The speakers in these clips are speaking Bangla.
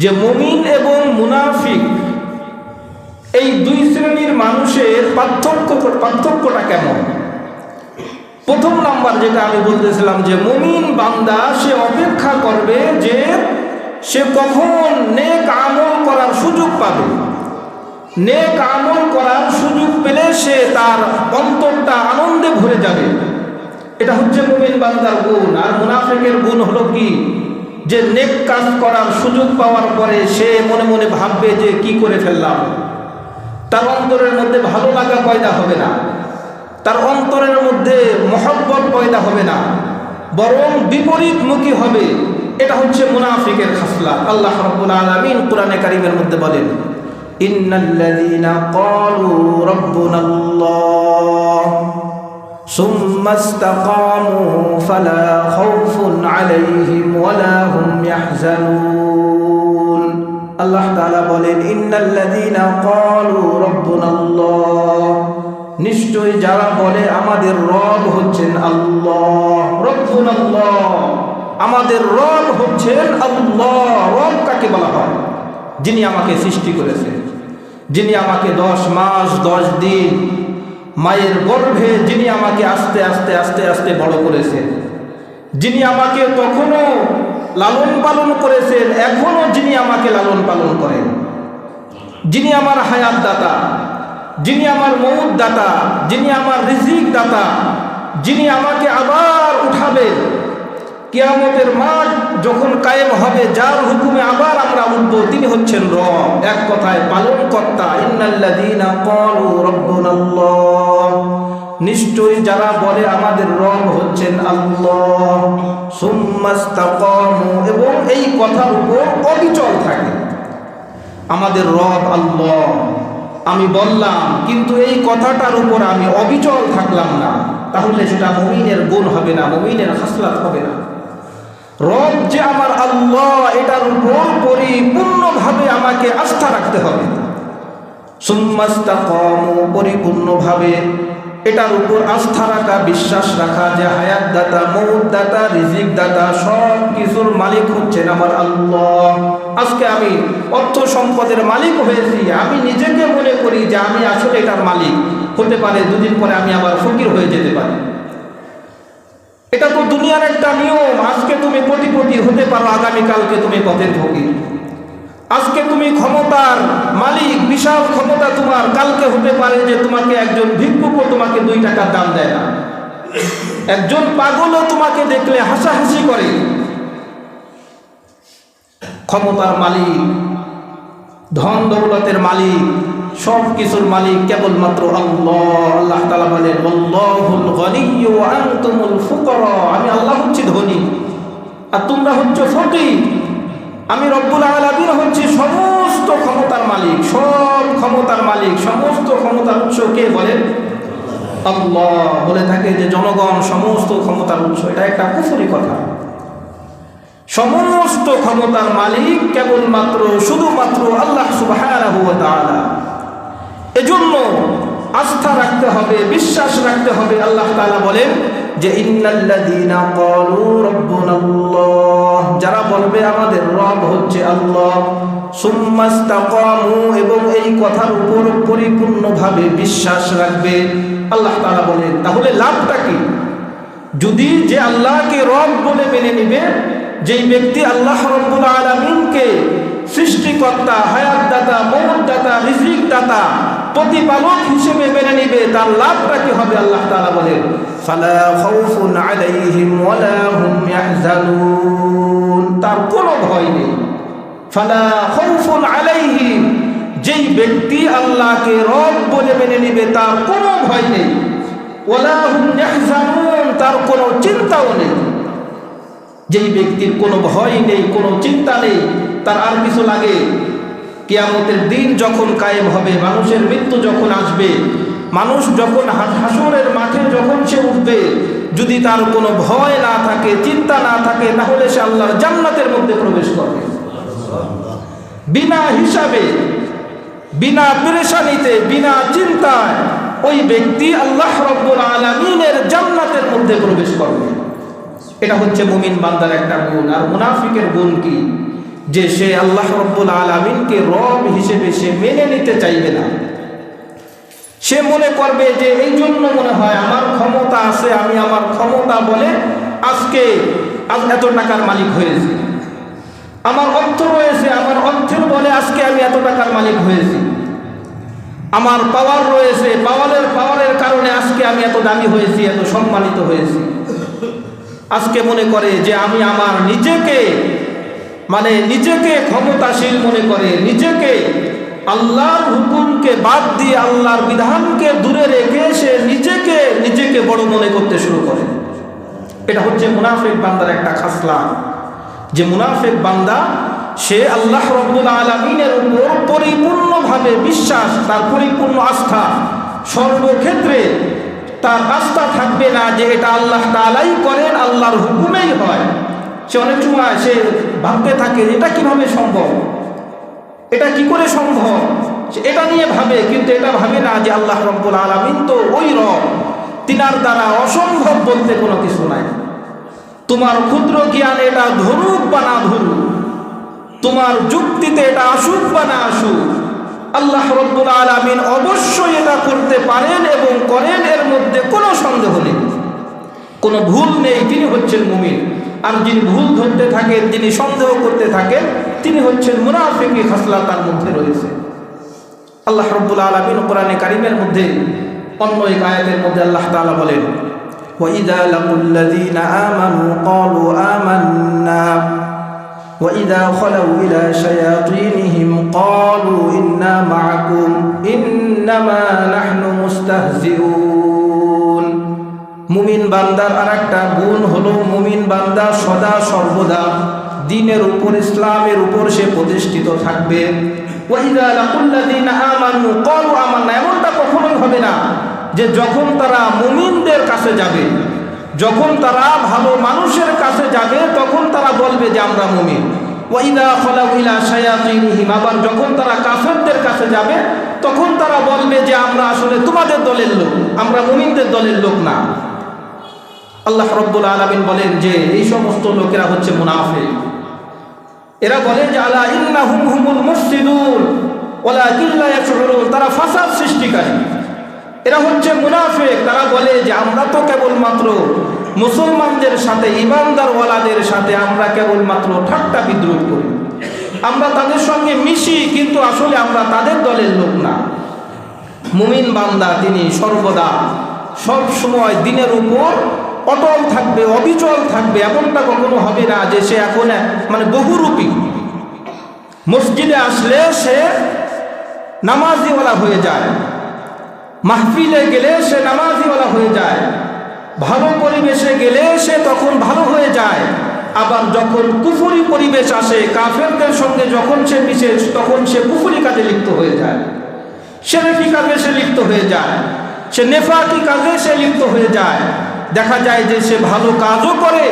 যে মুমিন এবং মুনাফিক, এই দুই শ্রেণির মানুষের পার্থক্য পার্থক্যটা কেমন? প্রথম নাম্বার যেটা আমি বলতেছিলাম যে মুমিন বান্দা সে অপেক্ষা করবে যে সে কখন নেক আমল করার সুযোগ পাবে। নেক আমল করার সুযোগ পেলে সে তার অন্তরটা আনন্দে ভরে যাবে। এটা হচ্ছে মুমিন বান্দার গুণ, আর মুনাফিকের গুণ হলো কি? যে নেক কাজ করার সুযোগ পাওয়ার পরে সে মনে মনে ভাববে যে কি করে ফেললাম। তার অন্তরের মধ্যে ভালো লাগা পয়দা হবে না। তার অন্তরের মধ্যে মহব্বত পয়দা হবে না। বরং বিপরীতমুখী হবে। এটা হচ্ছে মুনাফিকের খাসলা। আল্লাহ রাব্বুল আলামিন কোরআনে কারীমের মধ্যে বলেন, ইন্নাল্লাযীনা ক্বালু রাব্বুনাল্লাহ। সুম্মা ইসতাকামু ফালা খাউফুন আলাইহিম ওয়ালা হুম ইয়াহজানুন। আল্লাহ তাআলা বলেন ইন্নাল্লাযীনা ক্বালু রাব্বুনাল্লাহ নিশ্চয়ই যারা বলে, আমাদের রব হচ্ছেন আল্লাহ। রব্বুন আল্লাহ। আমাদের রব হচ্ছেন আল্লাহ। রব কাকে বলা হয়? যিনি আমাকে সৃষ্টি করেছেন। যিনি আমাকে দশ মাস, দশ দিন মায়ের গর্ভে যিনি আমাকে আস্তে আস্তে আস্তে আস্তে বড় করেছেন, যিনি আমাকে তখনও লালন পালন করেছেন, এখনও যিনি আমাকে লালন পালন করেন। যিনি আমার হায়াত দাতা, যিনি আমার মৌত দাতা, যিনি আমার রিজিক দাতা, যিনি আমাকে আবার উঠাবেন কিয়ামতের মাঠ যখন কায়েম হবে, যার হুকুমে আবার আমরা উঠবো, তিনি হচ্ছেন রব। এক কথায় পালন কর্তা ইন্নাল্লাযীনা ক্বালু রাব্বুনাল্লাহ। নিশ্চয়ই যারা বলে আমাদের রব হচ্ছেন আল্লাহ। এবং এই কথার উপর অবিচল থাকে। আমাদের রব আল্লাহ। আমি বললাম, কিন্তু এই কথাটার উপর আমি অবিচল থাকলাম না। তাহলে সেটা মমিনের গুণ হবে না, মমিনের হাসলাত হবে না। রব যে আমার আল্লাহ, এটার উপর পরিপূর্ণভাবে আমাকে আস্থা রাখতে হবে। সুম্মাস্তাকামু পরিপূর্ণভাবে এটার উপর আস্থা রাখা বিশ্বাস রাখা যে হায়াত দাতা মৌত দাতা রিজিক দাতা সব কিছুর মালিক হচ্ছেন আমার আল্লাহ। আজকে আমি অর্থ সম্পদের মালিক হয়েছি, আমি নিজেকে মনে করি যে আমি আসলে এটার মালিক। হতে পারে দুদিন পরে আমি আবার ফকির হয়ে যেতে পারি। এটা তো দুনিয়ার একটা নিয়ম, আজকে তুমি কোটিপতি হতে পারো, আগামীকালকে তুমি পথের ফকির। আজকে তুমি ক্ষমতার মালিক, বিশাল ক্ষমতা তোমার। কালকে হতে পারে যে তোমাকে একজন ভিক্ষুকও তোমাকে দুই টাকার দাম দেয় না। একজন পাগলও তোমাকে দেখলে হাসাহাসি করে। ক্ষমতার মালিক, ধন দৌলতের মালিক, সব কিছুর মালিক কেবলমাত্র আল্লাহ। আল্লাহ তালা আমি আল্লাহ হচ্ছি ধনী। আর তোমরা হচ্ছে ফকির। আমি রব্বুল আলামিন হচ্ছি সমস্ত ক্ষমতার মালিক, সব ক্ষমতার মালিক, সমস্ত ক্ষমতার উৎস কে আল্লাহ বলে থাকে যে জনগণ সমস্ত ক্ষমতার উৎস, এটা একটা কুফরি কথা। সমস্ত ক্ষমতার মালিক কেবলমাত্র, শুধুমাত্র আল্লাহ তাআলা। এজন্য আস্থা রাখতে হবে, বিশ্বাস রাখতে হবে। আল্লাহ তালা বলেন যে যারা বলবে, আমাদের রব হচ্ছে আল্লাহ। এবং এই কথার উপর পরিপূর্ণভাবে বিশ্বাস রাখবে। আল্লাহ তাআলা বলেন, তাহলে লাভটা কি? যদি যে আল্লাহকে রব বলে মেনে নিবে, যেই ব্যক্তি আল্লাহ রব্বুল আলমিনকে সৃষ্টিকর্তা হায়াত দাতা মৌত দাতা রিজিক দাতা প্রতিপালক হিসেবে মেনে নিবে, তার লাভটা কি হবে আল্লাহ তাআলা বলেন, ফালা খাউফুন আলাইহিম ওয়ালা হুম তার কোনো ভয় নেই। ফালা খাউফুন আলাইহিম, যেই ব্যক্তি আল্লাহকে রব বলে মেনে নিবে, তার কোনো ভয় নেই। ওয়ালা হুম ইয়াহজানুন, তার কোনো চিন্তাও নেই। যেই ব্যক্তির কোনো ভয় নেই, কোনো চিন্তা নেই, তার আর কিছু লাগে কিয়ামতের দিন যখন কায়েম হবে, মানুষের মৃত্যু যখন আসবে, মানুষ যখন হাসরের মাঠে যখন সে উঠবে, যদি তার কোনো ভয় না থাকে, চিন্তা না থাকে, তাহলে সে আল্লাহর জান্নাতের মধ্যে প্রবেশ করবে। বিনা হিসাবে, বিনা পেরেশানিতে, বিনা চিন্তায় ওই ব্যক্তি আল্লাহ রব্বুল আলমিনের জান্নাতের মধ্যে প্রবেশ করবে। এটা হচ্ছে মুমিন বান্দার একটা গুণ, আর মুনাফিকের গুণ কি? যে সে আল্লাহ রব্বুল আলমিনকে রব হিসেবে সে মেনে নিতে চাইবে না। সে মনে করবে যে এই জন্য মনে হয় আমার ক্ষমতা আছে, আমি আমার ক্ষমতা বলে আজকে আজ এত টাকার মালিক হয়েছি। আমার অর্থ রয়েছে, আমার অর্থের বলে আজকে আমি এত টাকার মালিক হয়েছি। আমার পাওয়ার রয়েছে, পাওয়ারের পাওয়ারের কারণে আজকে আমি এত দামি হয়েছি, এত সম্মানিত হয়েছি। আজকে মনে করে যে আমি আমার নিজেকে মানে নিজেকে ক্ষমতাশীল মনে করে, নিজেকে আল্লাহর হুকুমকে বাদ দিয়ে আল্লাহর বিধানকে দূরে রেখে সে নিজেকে নিজেকে বড় মনে করতে শুরু করে। এটা হচ্ছে মুনাফিক বান্দার একটা খাসলা। যে মুনাফিক বান্দা, সে আল্লাহ রব্বুল আলমিনের উপর পরিপূর্ণভাবে বিশ্বাস, তার পরিপূর্ণ আস্থা, সর্বক্ষেত্রে তার আস্থা থাকবে না যে এটা আল্লাহ তালাই করেন, আল্লাহর হুকুমেই হয়। সে অনেক সময় সে ভাবতে থাকে এটা কীভাবে সম্ভব? এটা কি করে সম্ভব? এটা নিয়ে ভাবে, কিন্তু এটা ভাবে না যে আল্লাহ রব্বুল আলমিন তো ওই রব। তিনার দ্বারা অসম্ভব বলতে কোনো কিছু নাই। তোমার ক্ষুদ্র জ্ঞান এটা ধরুক বা না ধরুক তোমার যুক্তিতে এটা আসুক বা না আসুক, আল্লাহ রব্বুল আলমিন অবশ্যই এটা করতে পারেন এবং করেন, এর মধ্যে কোনো সন্দেহ নেই। কোনো ভুল নেই, তিনি হচ্ছেন মুমিন। আর যিনি ভুল ধরতে থাকেন যিনি সন্দেহ করতে থাকেন তিনি হচ্ছেন মুনাফিকি খাসলা তার মধ্যে রয়েছে আল্লাহ রব্বুল আলমিন কোরআনে কারিমের মধ্যে অন্য এক আয়াতের মধ্যে আল্লাহ তাআলা বলেন وإذا لقوا الذين آمنوا قالوا آمنا وإذا خلوا إلى شياطينهم قالوا إنا معكم إنما نحن مستهزئون মুমিন বান্দার আর একটা গুণ হলো মুমিন বান্দা সদা সর্বদা দিনের উপর, ইসলামের উপর সে প্রতিষ্ঠিত থাকবে। এমনটা কখনোই হবে না যে যখন তারা মুমিনদের কাছে যাবে, যখন তারা ভালো মানুষের কাছে যাবে, তখন তারা বলবে যে আমরা মুমিন। ওয়াইদা খলাউ ইলা শায়াতিনহিম, আবার যখন তারা কাফেরদের কাছে যাবে, তখন তারা বলবে যে আমরা আসলে তোমাদের দলের লোক, আমরা মুমিনদের দলের লোক না। আল্লাহ রব্বুল আলমিন বলেন যে এই সমস্ত লোকেরা হচ্ছে মুনাফে এরা বলে যে, আলা ইন্না হুম হুমুল তারা ফাসাদ সৃষ্টিকারী। এরা হচ্ছে মুনাফিক। তারা বলে যে, আমরা তো কেবলমাত্র মুসলমানদের সাথে ইমানদার ওয়ালাদের সাথে আমরা কেবলমাত্র ঠাট্টা বিদ্রোহ করি। আমরা তাদের সঙ্গে মিশি, কিন্তু আসলে আমরা তাদের দলের লোক না। মুমিন বান্দা, তিনি সর্বদা সব সময় দিনের উপর অটল থাকবে, অবিচল থাকবে, এমনটা কখনো হবে না যে সে এখন মানে বহুরূপী। মসজিদে আসলে সে নামাজিওয়ালা হয়ে যায়। মাহফিলে গেলে সে নামাজিওয়ালা হয়ে যায়। ভালো পরিবেশে গেলে সে তখন ভালো হয়ে যায়। আবার যখন কুফুরি পরিবেশ আসে, কাফেরদের সঙ্গে যখন সে মিশে, তখন সে কুফুরি কাজে লিপ্ত হয়ে যায়। সেরেকি কাজে সে লিপ্ত হয়ে যায়। সে নেফাকি কাজে সে লিপ্ত হয়ে যায়। দেখা যায় যে সে ভালো কাজও করে,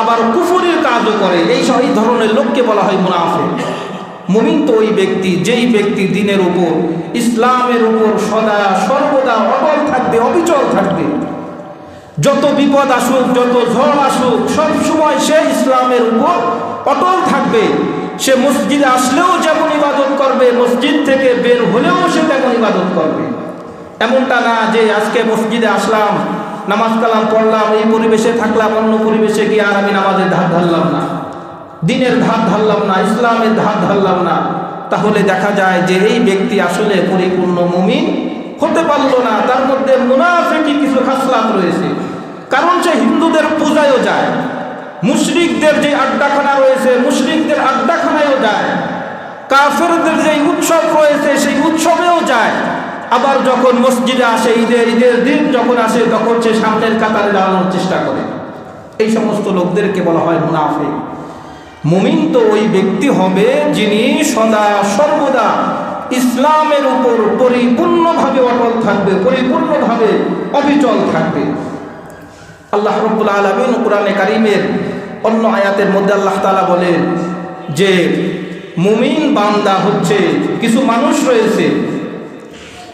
আবার কুফুরির কাজও করে। এই সব এই ধরনের লোককে বলা হয় মুনাফে মুমিন তো ওই ব্যক্তি, যেই ব্যক্তি দিনের উপর, ইসলামের উপর সদা সর্বদা অটল থাকবে, অবিচল থাকবে। যত বিপদ আসুক, যত ঝড় আসুক, সব সময় সে ইসলামের উপর অটল থাকবে। সে মসজিদে আসলেও যেমন ইবাদত করবে, মসজিদ থেকে বের হলেও সে তেমন ইবাদত করবে। এমনটা না যে আজকে মসজিদে আসলাম নামাজ কালাম পড়লাম, এই পরিবেশে থাকলাম, অন্য পরিবেশে গিয়ে আর আমি নামাজের ধার ধারলাম না। দিনের ধার ধারলাম না, ইসলামের ধার ধারলাম না। তাহলে দেখা যায় যে এই ব্যক্তি আসলে পরিপূর্ণ মুমিন হতে পারল না। তার মধ্যে মুনাফিকি কিছু খাসলাত রয়েছে। কারণ সে হিন্দুদের পূজায়ও যায়, মুশরিকদের যে আড্ডাখানা রয়েছে, মুশরিকদের আড্ডাখানায়ও যায়, কাফেরদের যে উৎসব রয়েছে, সেই উৎসবেও যায়। আবার যখন মসজিদে আসে ঈদের ঈদের দিন যখন আসে, তখন সে সামনের কাতারে দাঁড়ানোর চেষ্টা করে। এই সমস্ত লোকদেরকে বলা হয় মুনাফিক। মুমিন তো ওই ব্যক্তি হবে যিনি সদা সর্বদা ইসলামের উপর পরিপূর্ণভাবে অটল থাকবে, পরিপূর্ণভাবে অবিচল থাকবে। আল্লাহ রব্বুল আলমিন কোরআনে কারিমের অন্য আয়াতের মধ্যে আল্লাহ তালা বলেন যে, মুমিন বান্দা হচ্ছে, কিছু মানুষ রয়েছে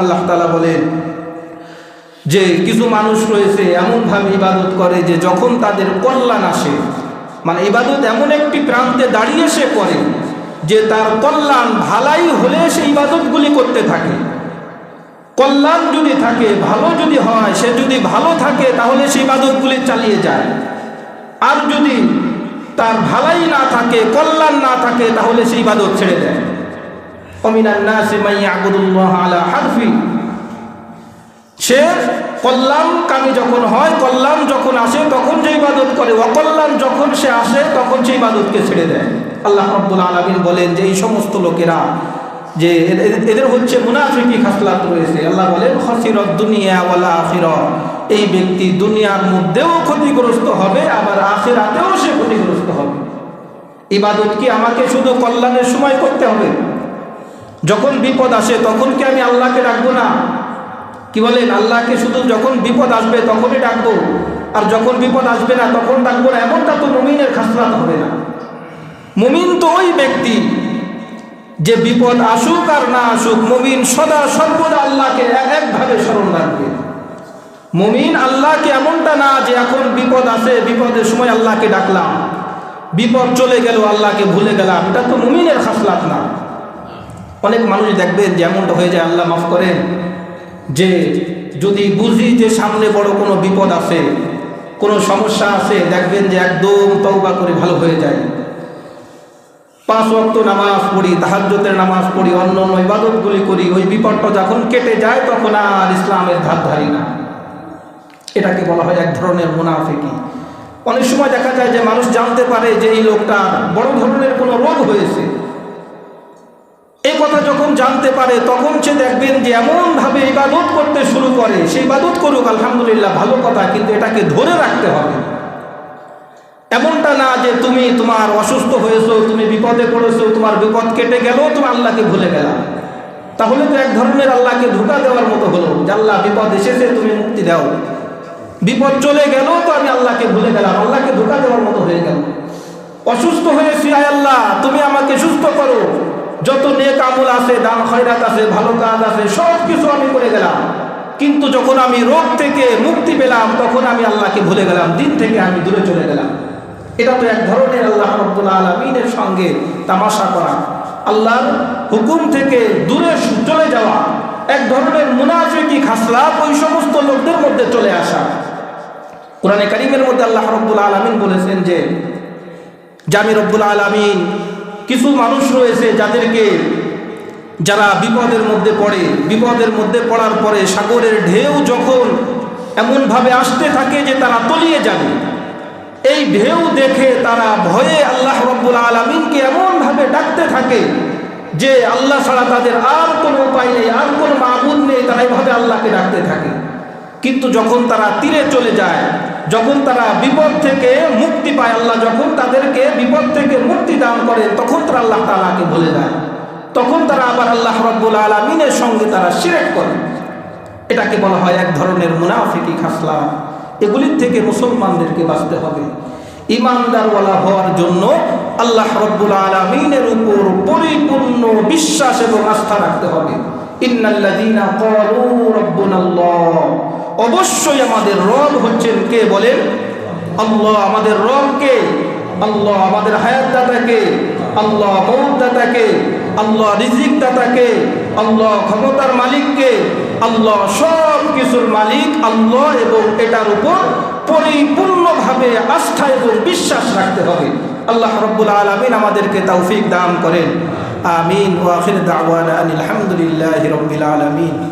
আল্লাহ তালা বলেন যে কিছু মানুষ রয়েছে, এমনভাবে ইবাদত করে যে যখন তাদের কল্যাণ আসে মানে ইবাদত এমন একটি প্রান্তে দাঁড়িয়ে সে করে যে তার কল্যাণ ভালাই হলে সে ইবাদতগুলি করতে থাকে। কল্যাণ যদি থাকে, ভালো যদি হয়, সে যদি ভালো থাকে, তাহলে সে ইবাদতগুলি চালিয়ে যায়। আর যদি তার ভালাই না থাকে, কল্যাণ না থাকে, তাহলে সে ইবাদত ছেড়ে দেয়। সে যখন হয় যখন আসে, তখন যে ইবাদত করে যখন সে আসে, তখন ইবাদতকে ছেড়ে দেয়। আল্লাহ বলেন যে এই সমস্ত লোকেরা যে এদের- হচ্ছে মুনাফিকি খাসলাত রয়েছে। আল্লাহ বলেন, খসিরত দুনিয়া ওয়ালা এই ব্যক্তি দুনিয়ার মধ্যেও ক্ষতিগ্রস্ত হবে, আবার আখিরাতেও সে ক্ষতিগ্রস্ত হবে। ইবাদত কি আমাকে শুধু কল্যাণের সময় করতে হবে? যখন বিপদ আসে, তখন কি আমি আল্লাহকে ডাকবো না? কি বলেন? আল্লাহকে শুধু যখন বিপদ আসবে, তখনই ডাকবো। আর যখন বিপদ আসবে না, তখন ডাকবো না। এমনটা তো মুমিনের খাসলাত হবে না। মুমিন তো ওই ব্যক্তি যে বিপদ আসুক আর না আসুক, মুমিন সদা সর্বদা আল্লাহকে এক একভাবে স্মরণ রাখবে। মুমিন আল্লাহকে এমনটা না যে এখন বিপদ আসে, বিপদের সময় আল্লাহকে ডাকলাম। বিপদ চলে গেল আল্লাহকে ভুলে গেলাম। এটা তো মুমিনের খাসলাত না। অনেক মানুষ দেখবেন যে এমনটা হয়ে যায়, আল্লাহ মাফ করেন, যে যদি বুঝি যে সামনে বড় কোনো বিপদ আছে, কোনো সমস্যা আছে, দেখবেন যে একদম তওবা করে ভালো হয়ে যায়। পাঁচ ওয়াক্ত নামাজ পড়ি তাহাজ্জতের নামাজ পড়ি, অন্য অন্য ইবাদতগুলি করি, ওই বিপদটা যখন কেটে যায়, তখন আর ইসলামের ধার ধারি না। এটাকে বলা হয় এক ধরনের মুনাফিকি। অনেক সময় দেখা যায় যে মানুষ জানতে পারে যে এই লোকটা বড় ধরনের কোনো রোগ হয়েছে। এই কথা যখন জানতে পারে, তখন সে দেখবেন যে এমনভাবে ইবাদত করতে শুরু করে। সেই ইবাদত করুক, আলহামদুলিল্লাহ, ভালো কথা, কিন্তু এটাকে ধরে রাখতে হবে। এমনটা না যে তুমি তোমার অসুস্থ হয়েছো, তুমি বিপদে পড়েছো, তোমার বিপদ কেটে গেল তুমি আল্লাহকে ভুলে গেলা। তাহলে তো এক ধরনের আল্লাহকে ধোকা দেওয়ার মতো হলো। যে আল্লাহ, বিপদ এসেছে, তুমি মুক্তি দাও। বিপদ চলে গেল তো আমি আল্লাহকে ভুলে গেলাম, আল্লাহকে ধোকা দেওয়ার মতো হয়ে গেল অসুস্থ হয়েছি, আয় আল্লাহ, তুমি আমাকে সুস্থ করো। আমল আছে, দান খয়রাত আছে, ভালো কাজ আছে সব কিছু আমি করে গেলাম। কিন্তু যখন আমি রোগ থেকে মুক্তি পেলাম, তখন আমি আল্লাহকে ভুলে গেলাম, দিন থেকে আমি দূরে চলে গেলাম। এটা তো এক ধরনের আল্লাহ রব্বুল আলমিনের সঙ্গে তামাশা করা। আল্লাহর হুকুম থেকে দূরে চলে যাওয়া, এক ধরনের মুনাফিকি খাসলাত ওই সমস্ত লোকদের মধ্যে চলে আসা। কোরআনে কারিমের মধ্যে আল্লাহ রব্বুল আলমিন বলেছেন যে জামি রব্বুল আলমিন, কিছু মানুষ রয়েছে যাদেরকে যারা বিপদের মধ্যে পড়ে, বিপদের মধ্যে পড়ার পরে সাগরের ঢেউ যখন এমনভাবে আসতে থাকে যে তারা তলিয়ে যাবে, এই ঢেউ দেখে তারা ভয়ে আল্লাহ রব্বুল আলমিনকে এমনভাবে ডাকতে থাকে যে আল্লাহ ছাড়া তাদের আর কোনো উপায় নেই, আর কোনো মাবুদ নেই, তারা এইভাবে আল্লাহকে ডাকতে থাকে। কিন্তু যখন তারা তীরে চলে যায়, যখন তারা বিপদ থেকে মুক্তি পায়, আল্লাহ যখন তাদেরকে বিপদ থেকে মুক্তি দান করে তখন তারা আল্লাহ তালাকে ভুলে যায়। তখন তারা আবার আল্লাহ রব্বুল আলমিনের সঙ্গে তারা সিরেক করে। এটাকে বলা হয় এক ধরনের মুনাফিকি খাসলা। এগুলির থেকে মুসলমানদেরকে বাঁচতে হবে। ইমানদারওয়ালা হওয়ার জন্য আল্লাহ রব্বুল আলমিনের উপর পরিপূর্ণ বিশ্বাস এবং আস্থা রাখতে হবে। অবশ্যই আমাদের রব হচ্ছেন কে বলেন? আল্লাহ আমাদের রব কে? আল্লাহ আমাদের হায়াত দাতাকে আল্লাহ মৌত দাতাকে আল্লাহ রিজিক দাতাকে আল্লাহ ক্ষমতার মালিককে, আল্লাহ সব কিছুর মালিক, আল্লাহ এবং এটার উপর পরিপূর্ণভাবে আস্থা এবং বিশ্বাস রাখতে হবে। আল্লাহ রব্বুল আলমিন আমাদেরকে তৌফিক দান করেন। আমিন। ওয়াখির দাওয়ান আলহামদুলিল্লাহ রব্বিল আলমিন।